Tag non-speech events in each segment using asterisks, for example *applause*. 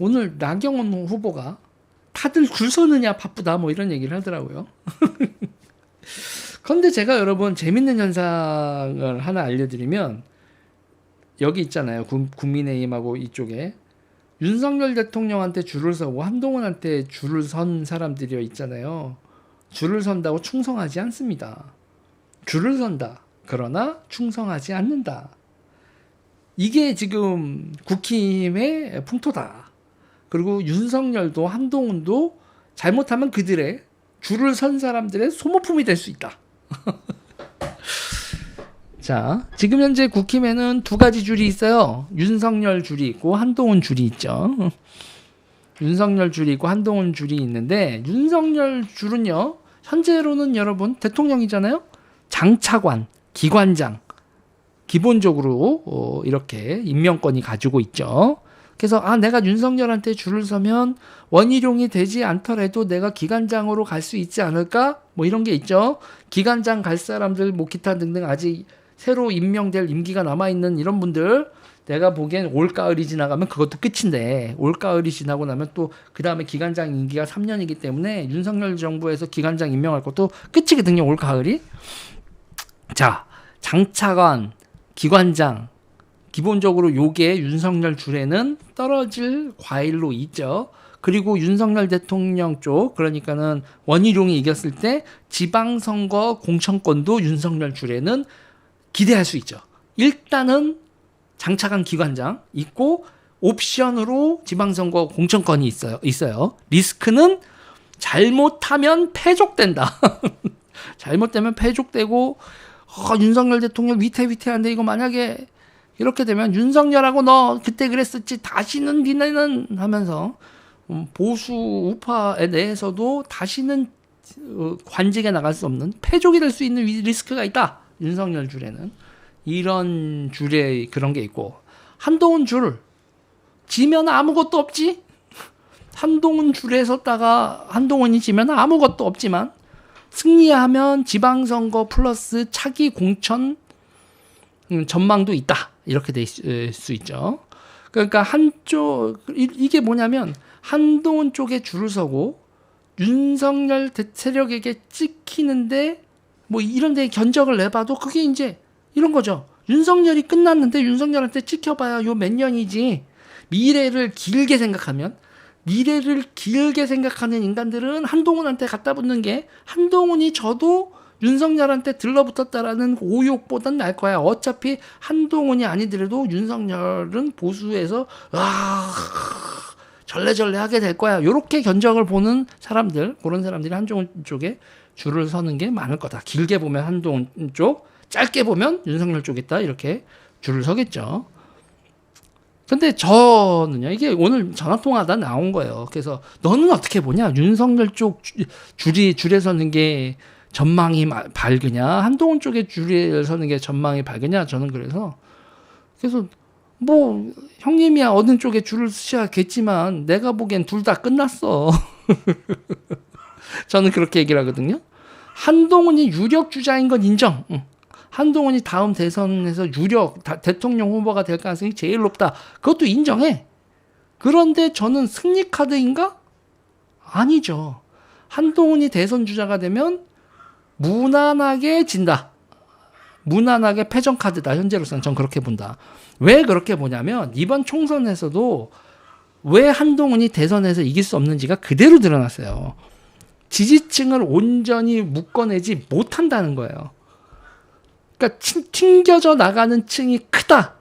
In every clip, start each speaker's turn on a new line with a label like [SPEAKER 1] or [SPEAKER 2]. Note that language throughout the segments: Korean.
[SPEAKER 1] 오늘 나경원 후보가 다들 줄 서느냐 바쁘다 뭐 이런 얘기를 하더라고요. *laughs* 그런데 제가 여러분 재밌는 현상을 하나 알려드리면 여기 있잖아요. 국민의힘하고 이쪽에 윤석열 대통령한테 줄을 서고 한동훈한테 줄을 선 사람들이 있잖아요. 줄을 선다고 충성하지 않습니다. 줄을 선다. 그러나 충성하지 않는다. 이게 지금 국힘의 풍토다. 그리고 윤석열도 한동훈도 잘못하면 그들의 줄을 선 사람들의 소모품이 될 수 있다. *laughs* 자, 지금 현재 국힘에는 두 가지 줄이 있어요. 윤석열 줄이 있고 한동훈 줄이 있죠. *laughs* 윤석열 줄이 있고 한동훈 줄이 있는데 윤석열 줄은요. 현재로는 여러분 대통령이잖아요. 장차관, 기관장 기본적으로 어, 이렇게 임명권이 가지고 있죠. 그래서 아 내가 윤석열한테 줄을 서면 원희룡이 되지 않더라도 내가 기관장으로 갈 수 있지 않을까? 뭐 이런 게 있죠. 기관장 갈 사람들 뭐 기타 등등 아직 새로 임명될 임기가 남아 있는 이런 분들 내가 보기엔 올 가을이 지나가면 그것도 끝인데 올 가을이 지나고 나면 또 그 다음에 기관장 임기가 3년이기 때문에 윤석열 정부에서 기관장 임명할 것도 끝이거든요. 올 가을이. 자, 장차관, 기관장 기본적으로 요게 윤석열 줄에는 떨어질 과일로 있죠. 그리고 윤석열 대통령 쪽 그러니까는 원희룡이 이겼을 때 지방선거 공천권도 윤석열 줄에는 기대할 수 있죠. 일단은 장차관 기관장 있고 옵션으로 지방선거 공천권이 있어요. 있어요. 리스크는 잘못하면 패족된다. *laughs* 잘못되면 패족되고 어, 윤석열 대통령 위태위태한데 이거 만약에 이렇게 되면 윤석열하고 너 그때 그랬었지 다시는 니네는 하면서 음, 보수 우파에 내에서도 다시는 어, 관직에 나갈 수 없는 패족이 될 수 있는 리스크가 있다. 윤석열 줄에는 이런 줄에 그런 게 있고 한동훈 줄 지면 아무것도 없지. 한동훈 줄에 섰다가 한동훈이 지면 아무것도 없지만 승리하면 지방선거 플러스 차기 공천 음, 전망도 있다. 이렇게 될 수 있죠. 그러니까 한쪽 이게 뭐냐면 한동훈 쪽에 줄을 서고 윤석열 세력에게 찍히는데 뭐 이런 데 견적을 내봐도 그게 이제 이런 거죠. 윤석열이 끝났는데 윤석열한테 찍혀봐야 요 몇 년이지. 미래를 길게 생각하면 미래를 길게 생각하는 인간들은 한동훈한테 갖다 붙는 게 한동훈이 저도 윤석열한테 들러붙었다라는 오욕보단 날 거야. 어차피 한동훈이 아니더라도 윤석열은 보수에서 아 절레절레 하게 될 거야. 요렇게 견적을 보는 사람들, 그런 사람들이 한동훈 쪽에 줄을 서는 게 많을 거다. 길게 보면 한동훈 쪽, 짧게 보면 윤석열 쪽 있다. 이렇게 줄을 서겠죠. 근데 저는요, 이게 오늘 전화통화하다 나온 거예요. 그래서 너는 어떻게 보냐? 윤석열 쪽 줄이, 줄에 서는 게 전망이 밝으냐? 한동훈 쪽에 줄에 서는 게 전망이 밝으냐? 저는 그래서. 그래서 뭐, 형님이야 어느 쪽에 줄을 서야겠지만 내가 보기엔 둘 다 끝났어. *laughs* 저는 그렇게 얘기를 하거든요. 한동훈이 유력 주자인 건 인정. 응. 한동훈이 다음 대선에서 유력 대통령 후보가 될 가능성이 제일 높다. 그것도 인정해. 그런데 저는 승리 카드인가? 아니죠. 한동훈이 대선 주자가 되면 무난하게 진다. 무난하게 패전 카드다. 현재로서는 전 그렇게 본다. 왜 그렇게 보냐면 이번 총선에서도 왜 한동훈이 대선에서 이길 수 없는지가 그대로 드러났어요. 지지층을 온전히 묶어내지 못한다는 거예요. 그러니까 튕겨져 나가는 층이 크다.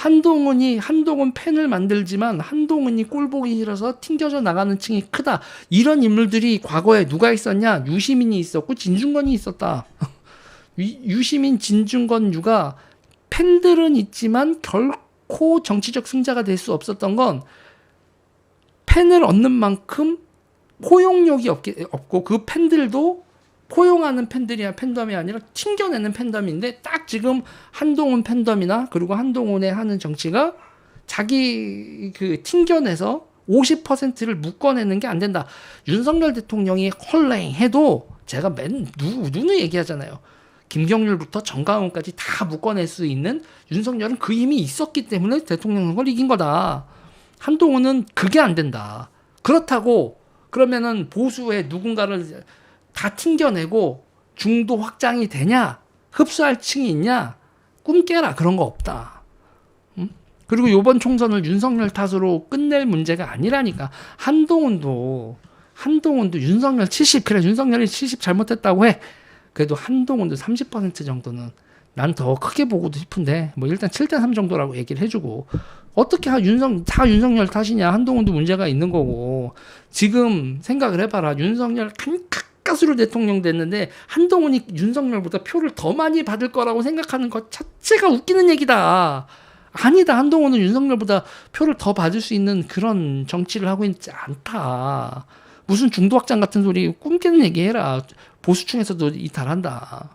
[SPEAKER 1] 한동훈이 한동훈 팬을 만들지만 한동훈이 꼴보기 싫어서 튕겨져 나가는 층이 크다. 이런 인물들이 과거에 누가 있었냐? 유시민이 있었고 진중권이 있었다. *laughs* 유시민, 진중권, 유가 팬들은 있지만 결코 정치적 승자가 될 수 없었던 건 팬을 얻는 만큼 포용력이 없게, 없고 그 팬들도 포용하는 팬들이야 팬덤이 아니라 튕겨내는 팬덤인데 딱 지금 한동훈 팬덤이나 그리고 한동훈의 하는 정치가 자기 그 튕겨내서 50%를 묶어내는 게 안 된다. 윤석열 대통령이 헐랭 해도 제가 맨 누, 누누 얘기하잖아요. 김경률부터 정강훈까지 다 묶어낼 수 있는 윤석열은 그 힘이 있었기 때문에 대통령 선거를 이긴 거다. 한동훈은 그게 안 된다. 그렇다고 그러면은 보수의 누군가를 다 튕겨내고 중도 확장이 되냐? 흡수할 층이 있냐? 꿈 깨라 그런 거 없다. 음? 그리고 이번 총선을 윤석열 탓으로 끝낼 문제가 아니라니까 한동훈도 한동훈도 윤석열 70 그래 윤석열이 70 잘못했다고 해. 그래도 한동훈도 30% 정도는 난 더 크게 보고도 싶은데 뭐 일단 7대 3 정도라고 얘기를 해주고 어떻게 하- 윤석 다 윤석열 탓이냐 한동훈도 문제가 있는 거고 지금 생각을 해봐라 윤석열 간 가수로 대통령 됐는데 한동훈이 윤석열보다 표를 더 많이 받을 거라고 생각하는 것 자체가 웃기는 얘기다. 아니다. 한동훈은 윤석열보다 표를 더 받을 수 있는 그런 정치를 하고 있지 않다. 무슨 중도 확장 같은 소리 꿈깨는 얘기 해라. 보수층에서도 이탈한다.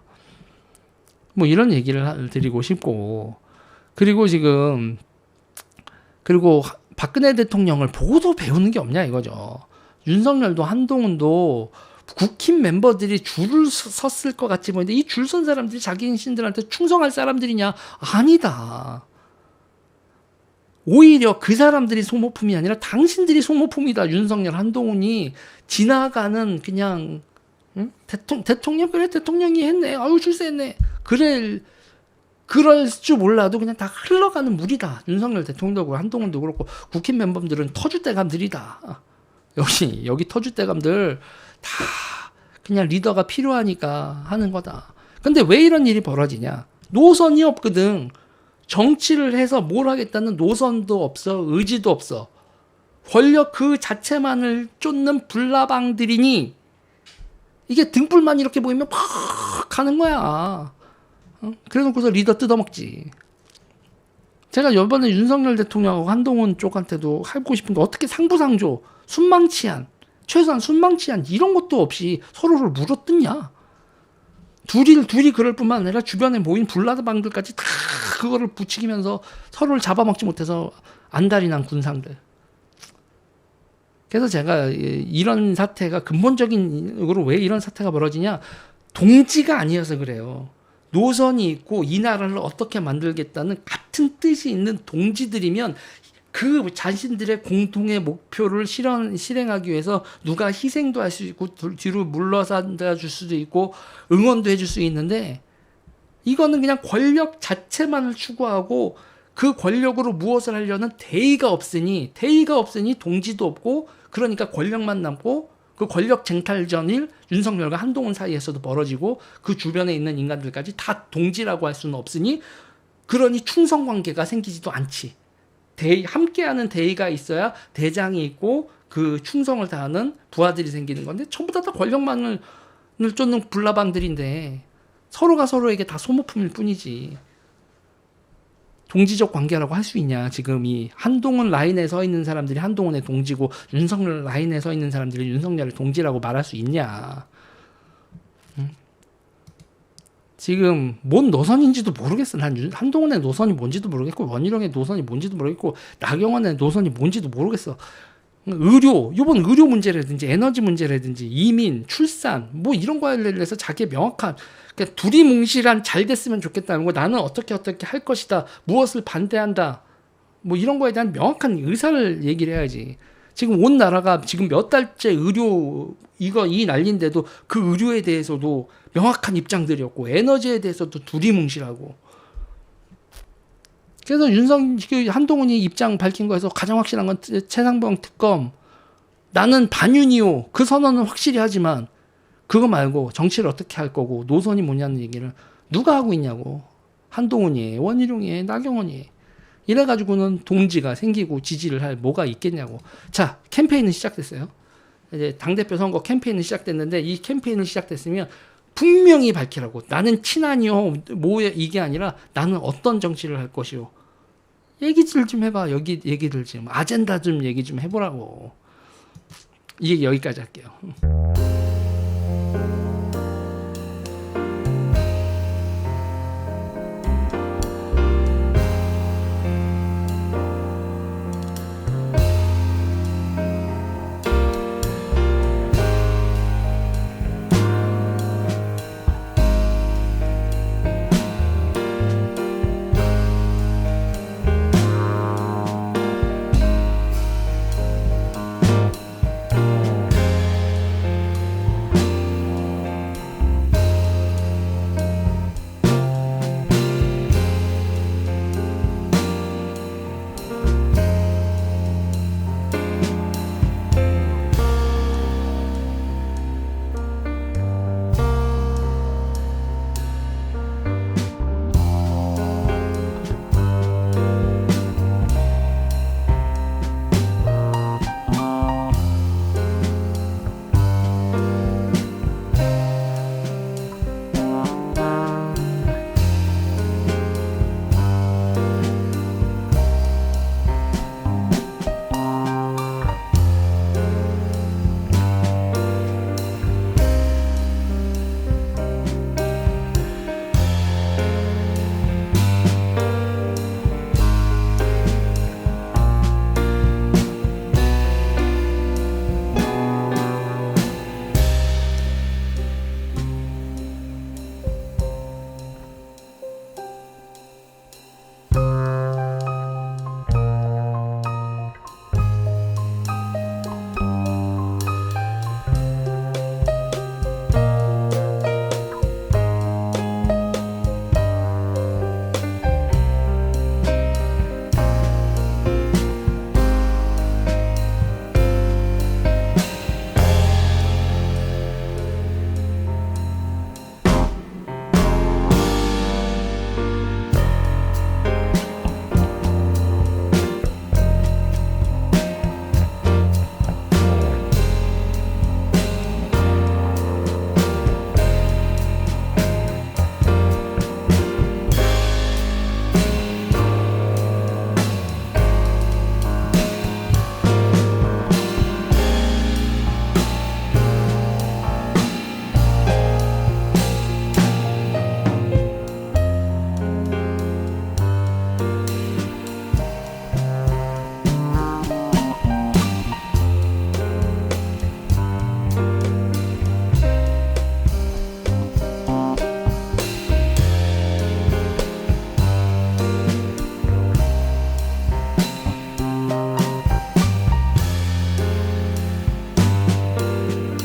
[SPEAKER 1] 뭐 이런 얘기를 하- 드리고 싶고 그리고 지금 그리고 하- 박근혜 대통령을 보고도 배우는 게 없냐 이거죠. 윤석열도 한동훈도 국힘 멤버들이 줄을 서- 섰을 것 같지 보이는데 이 줄 선 사람들이 자기 신들한테 충성할 사람들이냐? 아니다. 오히려 그 사람들이 소모품이 아니라 당신들이 소모품이다. 윤석열, 한동훈이 지나가는 그냥 응? 대통령, 대통령 그래 대통령이 했네. 아유 출세했네. 그래 그럴 줄 몰라도 그냥 다 흘러가는 물이다. 윤석열 대통령도 그렇고 한동훈도 그렇고 국힘 멤버들은 터줏대감들이다. 여기 여기 터줏대감들 다 그냥 리더가 필요하니까 하는 거다. 근데 왜 이런 일이 벌어지냐? 노선이 없거든. 정치를 해서 뭘 하겠다는 노선도 없어, 의지도 없어. 권력 그 자체만을 쫓는 불나방들이니 이게 등불만 이렇게 보이면 팍 가는 거야. 어? 그래놓고서 리더 뜯어먹지. 제가 이번에 윤석열 대통령하고 한동훈 쪽한테도 하고 싶은 게 어떻게 상부상조, 순망치한, 최소한 순망치한 이런 것도 없이 서로를 물어뜯냐? 둘이 둘이 그럴 뿐만 아니라 주변에 모인 불나방들까지 다 그거를 부추기면서 서로를 잡아먹지 못해서 안달이 난 군상들. 그래서 제가 이- 이런 사태가 근본적인 으로 왜 이런 사태가 벌어지냐? 동지가 아니어서 그래요. 노선이 있고 이 나라를 어떻게 만들겠다는 같은 뜻이 있는 동지들이면 그 자신들의 공통의 목표를 실현, 실행하기 위해서 누가 희생도 할 수 있고 둘- 뒤로 물러선다 줄 수도 있고 응원도 해줄 수 있는데 이거는 그냥 권력 자체만을 추구하고 그 권력으로 무엇을 하려는 대의가 없으니 대의가 없으니 동지도 없고 그러니까 권력만 남고 그 권력 쟁탈전일 윤석열과 한동훈 사이에서도 벌어지고 그 주변에 있는 인간들까지 다 동지라고 할 수는 없으니 그러니 충성 관계가 생기지도 않지. 대의, 함께하는 대의가 있어야 대장이 있고 그 충성을 다하는 부하들이 생기는 건데 전부 다, 다 권력만을 쫓는 불나방들인데 서로가 서로에게 다 소모품일 뿐이지. 동지적 관계라고 할 수 있냐? 지금 이 한동훈 라인에 서 있는 사람들이 한동훈의 동지고 윤석열 라인에 서 있는 사람들이 윤석열의 동지라고 말할 수 있냐? 음? 지금 뭔 노선인지도 모르겠어. 난 윤- 한동훈의 노선이 뭔지도 모르겠고 원희룡의 노선이 뭔지도 모르겠고 나경원의 노선이 뭔지도 모르겠어. 의료, 이번 의료 문제라든지 에너지 문제라든지 이민, 출산 뭐 이런 거에 대해서 자기의 명확한 그러니까 둘이 뭉실한 잘 됐으면 좋겠다는 거 나는 어떻게 어떻게 할 것이다 무엇을 반대한다 뭐 이런 거에 대한 명확한 의사를 얘기를 해야지 지금 온 나라가 지금 몇 달째 의료 이거 이 난리인데도 그 의료에 대해서도 명확한 입장들이었고 에너지에 대해서도 둘이 뭉실하고. 그래서 윤석 그 한동훈이 입장 밝힌 거에서 가장 확실한 건 최상병 특검. 나는 반윤이요. 그 선언은 확실히 하지만 그거 말고 정치를 어떻게 할 거고 노선이 뭐냐는 얘기를 누가 하고 있냐고. 한동훈이 원희룡이 나경원이 이래가지고는 동지가 생기고 지지를 할 뭐가 있겠냐고. 자 캠페인은 시작됐어요. 이제 당대표 선거 캠페인은 시작됐는데 이 캠페인을 시작됐으면 분명히 밝히라고. 나는 친한이요. 뭐 이게 아니라 나는 어떤 정치를 할 것이요. 얘기들 좀 해봐. 여기 얘기들 좀. 아젠다 좀 얘기 좀 해보라고. 이게 여기까지 할게요.